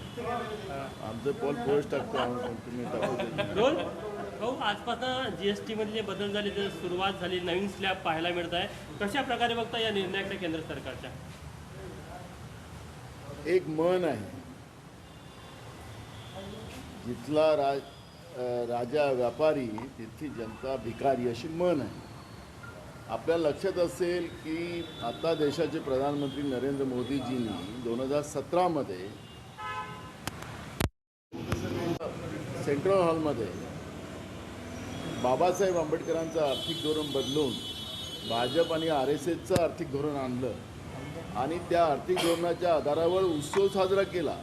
आमचं Paul post टाकतो तुम्ही टाकू दे. रोल भाऊ आजपासून जी एस टीमध्ये जे बदल झाले जे सुरुवात झाली नवीन स्लॅब पाहायला मिळत आहे कशा प्रकारे बघता या निर्णयाकडे केंद्र सरकारच्या? एक मन आहे. जिथला राज राजा व्यापारी तिथली जनता भिकारी अशी मन आहे. आपल्या लक्षात असेल की आता देशाचे प्रधानमंत्री नरेंद्र मोदीजींनी दोन हजार सतरामध्ये सेंट्रल हॉलमध्ये बाबासाहेब आंबेडकरांचं आर्थिक धोरण बदलून भाजप आणि आर एस एसचं आर्थिक धोरण आणलं आणि त्या आर्थिक धोरणाच्या आधारावर उत्सव साजरा केला.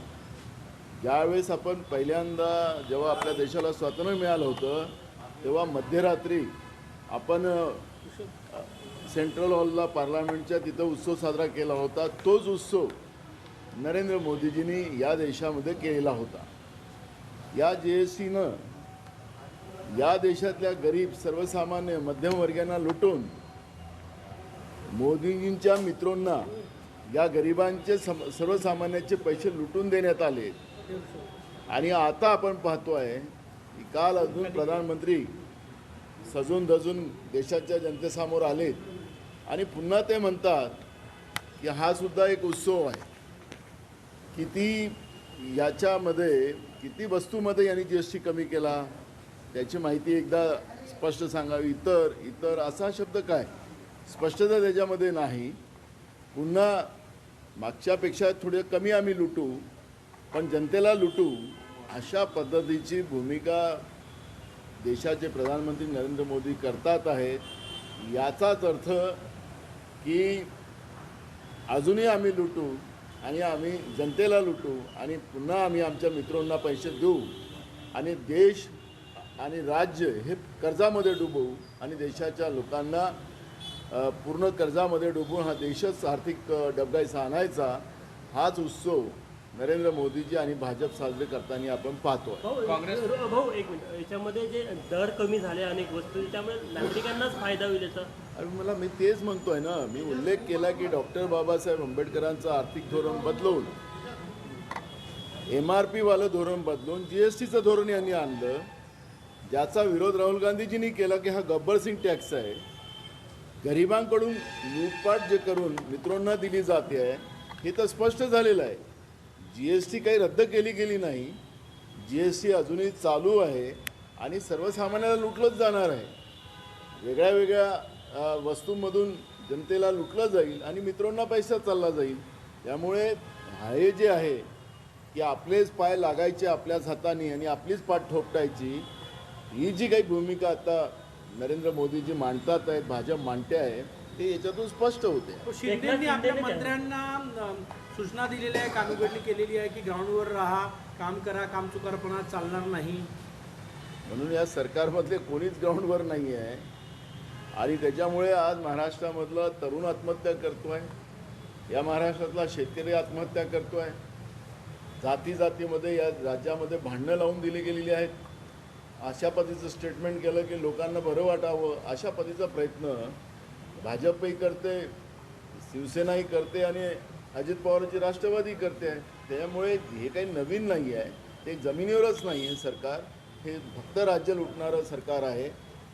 ज्यावेळेस आपण पहिल्यांदा जेव्हा आपल्या देशाला स्वातंत्र्य मिळालं होतं तेव्हा मध्यरात्री आपण सेंट्रल हॉलला पार्लमेंटच्या तिथं उत्सव साजरा केला होता. तोच उत्सव नरेंद्र मोदीजींनी या देशामध्ये केलेला होता. या जी एस टीनं या देशातल्या गरीब सर्वसामान्य मध्यमवर्गीयांना लुटून मोदीजींच्या मित्रांना या गरिबांचे सम सर्वसामान्यांचे पैसे लुटून देण्यात आले. आणि आता आपण पाहतोय की काल अजून प्रधानमंत्री सजून धजून देशाच्या जनतेसमोर आलेत. आणि पुन्हा ते म्हणतात की हा सुद्धा एक उत्सव आहे. किती याच्यामध्ये किती वस्तूमध्ये यांनी जी एस टी कमी केला त्याची माहिती एकदा स्पष्ट सांगावी. इतर इतर असा शब्द काय? स्पष्टता त्याच्यामध्ये नाही. पुन्हा मागच्यापेक्षा थोडे कमी आम्ही लुटू. पण जनतेला लुटू अशा पद्धतीची भूमिका देशाचे प्रधानमंत्री नरेंद्र मोदी करतात आहेत याचाच अर्थ की अजूनही आम्ही लुटू आणि आम्ही जनतेला लुटू आणि पुन्हा आम्ही आमच्या मित्रांना पैसे देऊ आणि देश आणि राज्य हे कर्जामध्ये डुबवू आणि देशाच्या लोकांना पूर्ण कर्जामध्ये डुबवून हा देशच आर्थिक डबगाईचा आणायचा हाच उत्सव नरेंद्र मोदीजी आणि भाजप साजरे करताना आपण पाहतो रो- भाऊ एक मिनिट. याच्यामध्ये जे दर कमी झाले अनेक वस्तू त्यामुळे नागरिकांनाच फायदा होईल याचा? आणि मला मी तेच म्हणतोय ना. मी उल्लेख केला की डॉक्टर बाबासाहेब आंबेडकरांचं आर्थिक धोरण बदलून एम आर पीवालं धोरण बदलून जी एस टीचं धोरण यांनी आणलं. ज्याचा विरोध राहुल गांधीजींनी केला की हा गब्बर सिंग टॅक्स आहे. गरिबांकडून लूटपाट जे करून मित्रांना दिली जाते आहे हे तर स्पष्ट झालेलं आहे. जी एस टी काही रद्द केली गेली नाही जी एस टी अजूनही चालू आहे आणि सर्वसामान्याला लुटलंच जाणार आहे. वेगळ्या वेगळ्या वस्तूंमधून जनतेला लुटलं जाईल आणि मित्रांना पैसा चालला जाईल. त्यामुळे हे जे आहे की आपलेच पाय लागायचे आपल्याच हाताने आणि आपलीच पाठ ठोपटायची ही जी काही भूमिका आता नरेंद्र मोदीजी मांडतात आहेत भाजप मांडते आहे ते याच्यातून स्पष्ट होते. शिंदेनी आपल्या मंत्र्यांना सूचना दिलेल्या आहे कानउघडणी केलेली आहे की ग्राउंडवर राहा काम करा काम चुकारपणा चालणार नाही. म्हणून या सरकारमधले कोणीच ग्राउंडवर नाही आहे. आणि त्याच्यामुळे आज महाराष्ट्रामधला तरुण आत्महत्या करतोय. या महाराष्ट्रातला शेतकरी आत्महत्या करतोय. जाती जातीमध्ये या राज्यामध्ये भांडणं लावून दिली गेलेली आहेत. अशा पद्धतीचं स्टेटमेंट केलं की लोकांना बरं वाटावं. अशा पद्धतीचा प्रयत्न भाजपही करते शिवसेनाही करते आणि अजित पवारची राष्ट्रवादी करते. आहे त्यामुळे हे काही नवीन नाही आहे. ते जमिनीवरच नाही आहे सरकार. हे फक्त राज्य लुटणारं सरकार आहे.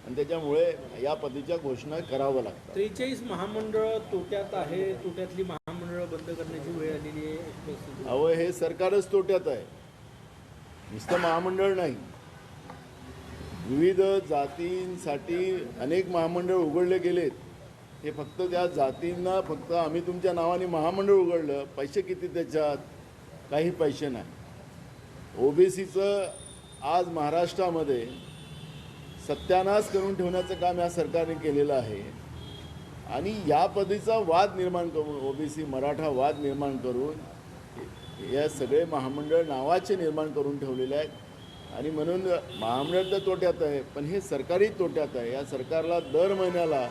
आणि त्याच्यामुळे या पद्धतीच्या घोषणा कराव्या लागतात. त्रेचाळीस महामंडळ तोट्यात आहे. तोट्यातली महामंडळ बंद करण्याची वेळ आलेली आहे. अहो हे सरकारच तोट्यात आहे. नुसतं महामंडळ नाही. विविध जातींसाठी अनेक महामंडळ उघडले गेलेत. हे फक्त त्या जातींना फक्त आम्ही तुमच्या नावाने महामंडळ उघडलं पैसे किती त्याच्यात? काही पैसे नाही. ओबीसीचं आज महाराष्ट्रामध्ये सत्यानाश करून ठेवण्याचं काम या सरकारने केलेलं आहे. आणि या पद्धतीचा वाद निर्माण करून ओबीसी मराठा वाद निर्माण करून या सगळे महामंडळ नावाचे निर्माण करून ठेवलेले आहेत. आणि म्हणून महामंडळ तर तोट्यात आहे पण हे सरकारही तोट्यात आहे. या सरकारला दर महिन्याला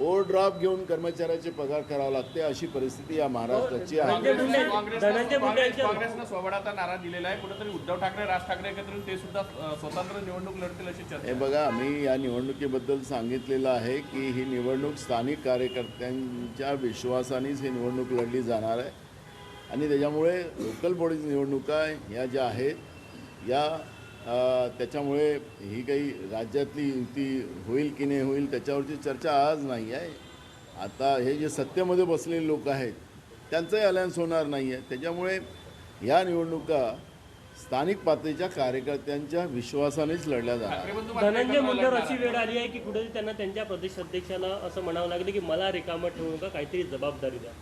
ओव्हरड्राफ्ट घेऊन कर्मचाऱ्याचे पगार करावा लागते अशी परिस्थिती या महाराष्ट्राची आहे. काँग्रेसनं सोबळाचा नारा दिलेला आहे. कुठेतरी उद्धव ठाकरे राज ठाकरे एकत्र ते सुद्धा स्वतंत्र निवडणूक लढतील अशी चर्चा हे आहे. बघा आम्ही या निवडणुकीबद्दल सांगितलेलं आहे की ही निवडणूक स्थानिक कार्यकर्त्यांच्या विश्वासानेच ही निवडणूक लढली जाणार आहे. आणि त्याच्यामुळे लोकल बॉडी निवडणुका ह्या ज्या आहेत या त्याच्यामुळे ही काही राज्यातली युती होईल की नाही होईल त्याच्यावरची चर्चा आज नाही आहे. आता हे जे सत्तेमध्ये बसलेले लोक आहेत त्यांचंही अलायन्स होणार नाही आहे. त्याच्यामुळे या निवडणुका स्थानिक पातळीच्या कार्यकर्त्यांच्या विश्वासानेच लढल्या मात्र धनंजय मुंडेवर अशी. वेळ आली आहे की कुठेतरी त्यांना त्यांच्या प्रदेश अध्यक्षाला असं म्हणावं लागलं की मला रिकामं ठेवू नका काहीतरी जबाबदारी द्या.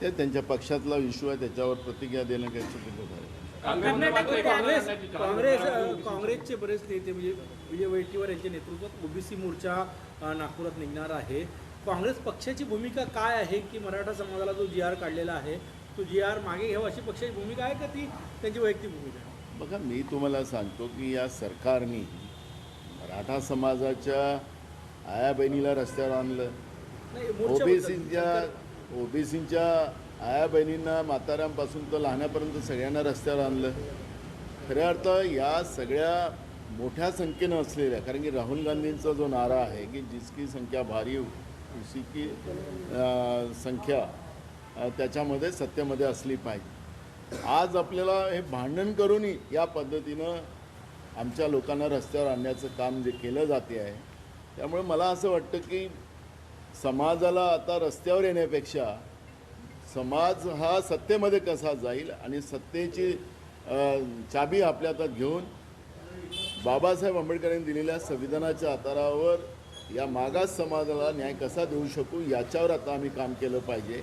ते त्यांच्या पक्षातला इश्यू आहे त्याच्यावर प्रतिक्रिया देणं काही चुकीचं आहे एकत्र काँग्रेस. काँग्रेस काँग्रेसचे बरेच नेते म्हणजे विजय वडेट्टीवार यांच्या नेतृत्वात ओबीसी मोर्चा नागपुरात निघणार आहे. काँग्रेस पक्षाची भूमिका काय आहे की मराठा समाजाला जो जी आर काढलेला आहे तो जी आर मागे घ्यावा अशी पक्षाची भूमिका आहे का ती त्यांची वैयक्तिक भूमिका आहे? बघा मी तुम्हाला सांगतो की या सरकारने मराठा समाजाच्या आया बहिणीला रस्त्यावर आणलं. ओबीसीच्या ओबीसीच्या आया बहिणींना म्हाताऱ्यांपासून तर लहानापर्यंत सगळ्यांना रस्त्यावर आणलं. खऱ्या अर्थ या सगळ्या मोठ्या संख्येनं असलेल्या कारण की राहुल गांधींचा जो नारा आहे की जिसकी संख्या भारी उसी की संख्या त्याच्यामध्ये सत्तेमध्ये असली पाहिजे. आज आपल्याला हे भांडण करूनही या पद्धतीनं आमच्या लोकांना रस्त्यावर आणण्याचं काम जे केलं जाते आहे त्यामुळे मला असं वाटतं की समाजाला आता रस्त्यावर येण्यापेक्षा समाज हा सत्तेमध्ये कसा जाईल आणि सत्तेची चाबी आपल्या हातात घेऊन बाबासाहेब आंबेडकरांनी दिलेल्या संविधानाच्या आधारावर या मागास समाजाला न्याय कसा देऊ शकू याच्यावर आता आम्ही काम केलं पाहिजे.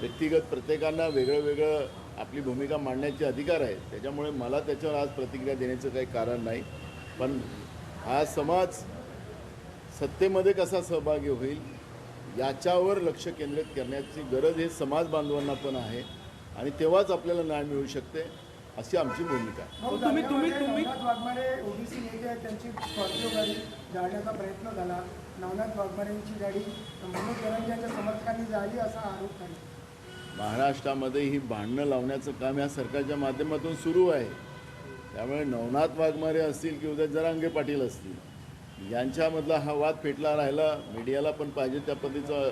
व्यक्तिगत प्रत्येकांना वेगळं वेगळं आपली भूमिका मांडण्याचे अधिकार आहे त्याच्यामुळे मला त्याच्यावर आज प्रतिक्रिया देण्याचं काही कारण नाही. पण हा समाज सत्तेमध्ये कसा सहभागी होईल याच्यावर लक्ष केंद्रित करण्याची गरज हे समाज बांधवांना पण आहे आणि तेव्हाच आपल्याला न्याय मिळू शकते अशी आमची भूमिका आहे. मग तुम्ही तुम्ही तुम्ही नवनाथ वाघमारे ओबीसी नेते आहेत त्यांची स्कॉर्पिओ गाडी जाळण्याचा प्रयत्न झाला. नवनाथ वाघमारेंची गाडी मनोज समर्थकांनी जाळली असा आरोप आहे. महाराष्ट्रामध्ये ही भांडणं लावण्याचं काम या सरकारच्या माध्यमातून सुरू आहे. त्यामुळे नवनाथ वाघमारे असतील की उदय जरांगे पाटील असतील यांच्यामधला हा वाद पेटला राहिला. मीडियाला पण पाहिजे त्या पद्धतीचं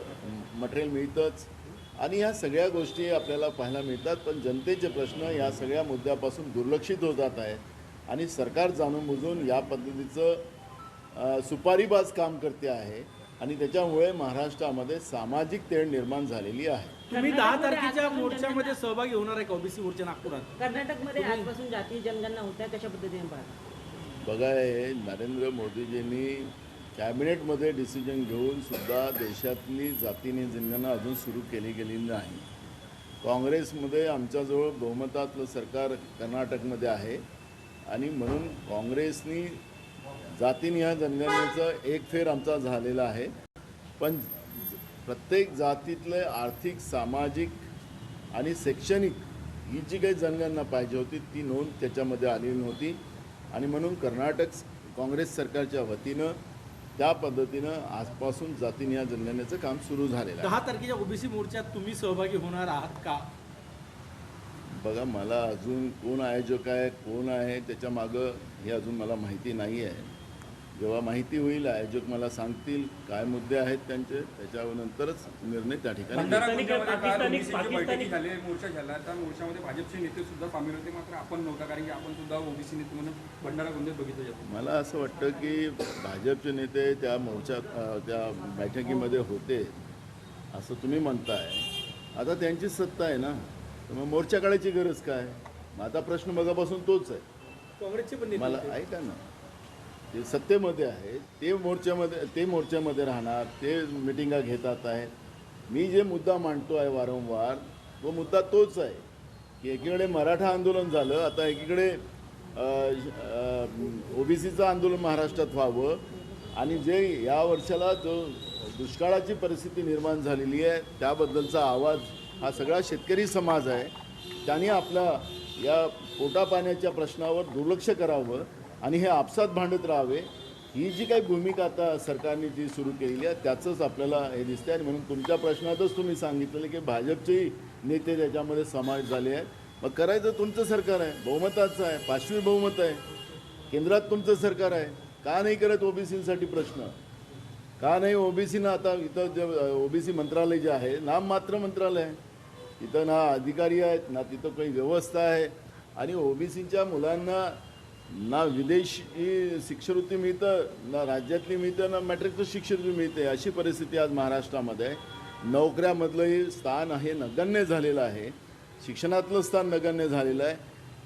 मटेरियल मिळतंच. आणि ह्या सगळ्या गोष्टी आपल्याला पाहायला मिळतात पण जनतेचे प्रश्न या सगळ्या मुद्द्यापासून दुर्लक्षित होत जात आहेत आणि सरकार जाणून बुजून या पद्धतीचं सुपारीबाज काम करते आहे. आणि त्याच्यामुळे महाराष्ट्रामध्ये सामाजिक तेढ निर्माण झालेली आहे. तुम्ही दहा तारखेच्या मोर्चामध्ये सहभागी होणार आहे का? ओबीसी मोर्चा नागपुरात. कर्नाटकमध्ये आजपासून जातीय जनगणना होत आहे कशा पद्धतीने पाहता? बघा हे नरेंद्र मोदीजींनी कॅबिनेटमध्ये डिसिजन घेऊन सुद्धा देशातली जातीने जनगणना अजून सुरू केली गेली नाही. काँग्रेसमध्ये आमच्याजवळ बहुमतातलं सरकार कर्नाटकमध्ये आहे. आणि म्हणून काँग्रेसनी जातीनिहाय जनगणनेचं एक फेर आमचा झालेला आहे. पण प्रत्येक जातीतले आर्थिक सामाजिक आणि शैक्षणिक ही जी काही जनगणना पाहिजे होती ती नोंद त्याच्यामध्ये आलेली नव्हती. आणि म्हणून कर्नाटक काँग्रेस सरकारच्या वतीनं त्या पद्धतीनं आजपासून जातीनिहाय जनगणनेचं काम सुरू झालेलं आहे. दहा तारखेच्या ओबीसी मोर्चात तुम्ही सहभागी होणार आहात का? बघा मला अजून कोण आयोजक आहे कोण आहे त्याच्या मागं हे अजून मला माहिती नाही आहे जेव्हा माहिती होईल आयोजक मला सांगतील काय मुद्दे आहेत त्यांचे त्याच्यानंतरच निर्णय त्या ठिकाणी पाकिस्तानी- झाली मोर्चा झाला त्या मोर्चामध्ये भाजपचे नेते सुद्धा सामील होते मात्र आपण नव्हता कारण की आपण सुद्धा ओबीसी नेते म्हणून भंडारा गोंदियात बघितलं जातं. मला असं वाटतं की भाजपचे नेते त्या मोर्चात त्या बैठकीमध्ये होते असं तुम्ही म्हणताय. आता त्यांची सत्ता आहे ना तर मग मोर्चा काढायची गरज काय? मग आता प्रश्न मगापासून तोच आहे. काँग्रेसचे पण नेते मला. ऐका ना. जे सत्तेमध्ये आहे ते मोर्चामध्ये ते मोर्चामध्ये राहणार ते मिटिंगा घेतात आहेत. मी जे मुद्दा मांडतो आहे वारंवार तो मुद्दा तोच आहे की एकीकडे मराठा आंदोलन झालं आता एकीकडे ओबीसीचं आंदोलन महाराष्ट्रात व्हावं आणि जे या वर्षाला जो दुष्काळाची परिस्थिती निर्माण झालेली आहे त्याबद्दलचा आवाज हा सगळा शेतकरी समाज आहे. त्यांनी आपला या पोटापाण्याच्या प्रश्नावर दुर्लक्ष करावं. आणि हे आपसात भांडत राहावे ही जी काही भूमिका आता सरकारने जी सुरू केलेली आहे त्याचंच आपल्याला हे दिसते आणि म्हणून तुमच्या प्रश्नातच तुम्ही सांगितलेलं की भाजपचेही नेते त्याच्यामध्ये समावेश झाले आहेत. मग करायचं तुमचं सरकार आहे बहुमताचं आहे पाचवी बहुमत आहे. केंद्रात तुमचं सरकार आहे. का नाही करत ओबीसीसाठी प्रश्न? का नाही ओबीसीनं आता इथं जे ओबीसी मंत्रालय जे आहे नाममात्र मंत्रालय आहे. इथं ना अधिकारी आहेत ना तिथं काही व्यवस्था आहे. आणि ओबीसीच्या मुलांना ना विदेशी शिष्यवृत्ती मिळतं ना राज्यातली मिळतं ना मॅट्रिकचं शिष्यवृत्ती मिळते अशी परिस्थिती आज महाराष्ट्रामध्ये आहे. नोकऱ्यामधलंही स्थान आहे नगण्य झालेलं आहे. शिक्षणातलं स्थान नगण्य झालेलं आहे.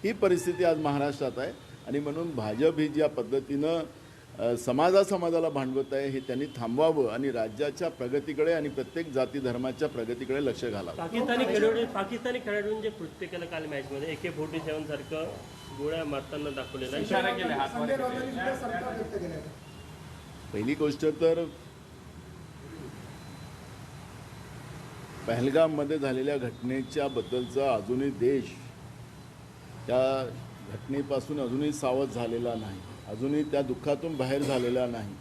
ही परिस्थिती आज महाराष्ट्रात आहे. आणि म्हणून भाजप ही ज्या पद्धतीनं समाजासमाजाला समाजा समाजाला भांडवत आहे हे त्यांनी थांबवावं आणि राज्याच्या प्रगतीकडे आणि प्रत्येक जाती धर्माच्या प्रगतीकडे लक्ष घालावं. पाकिस्तानी खेळाडू पाकिस्तानी खेळाडूंनी जे कृत्य केलं काल मॅचमध्ये ए के फोर्टी सेवन सारखं गोळ्या मारताना दाखवलेलं आहे. पहिली गोष्ट तर पहलगाममध्ये झालेल्या घटनेच्या बद्दलचा अजूनही देश त्या घटनेपासून अजूनही सावध झालेला नाही. अजूनही त्या दुःखातून बाहेर झालेला नाही.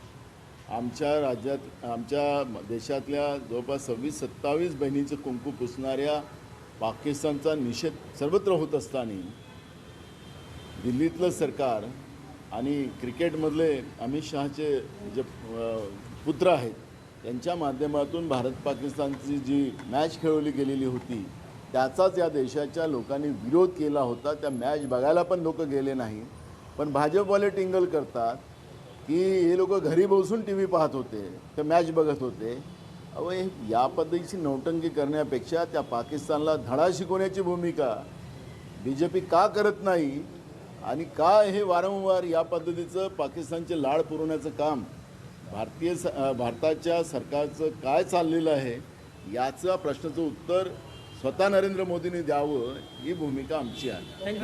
आमच्या राज्यात आमच्या देशातल्या जवळपास सव्वीस सत्तावीस बहिणीचं कुंकू पुसणाऱ्या पाकिस्तानचा निषेध सर्वत्र होत असताना दिल्लीतलं सरकार आणि क्रिकेटमधले अमित शहाचे जे पुत्र आहेत त्यांच्या माध्यमातून भारत पाकिस्तानची जी मॅच खेळवली गेलेली होती त्याचाच या देशाच्या लोकांनी विरोध केला होता. त्या मॅच बघायला पण लोक गेले नाही. पण भाजपवाले टिंगल करतात की हे लोक घरी बसून टी व्ही पाहत होते ते मॅच बघत होते. अव या पद्धतीची नौटंकी करण्यापेक्षा त्या पाकिस्तानला धडा शिकवण्याची भूमिका बी जे पी का करत नाही आणि का हे वारंवार या पद्धतीचं पाकिस्तानचे लाड पुरवण्याचं काम भारतीय स भारताच्या सरकारचं काय चाललेलं आहे याचं प्रश्नाचं उत्तर स्वतः नरेंद्र मोदींनी द्यावं ही भूमिका आमची आहे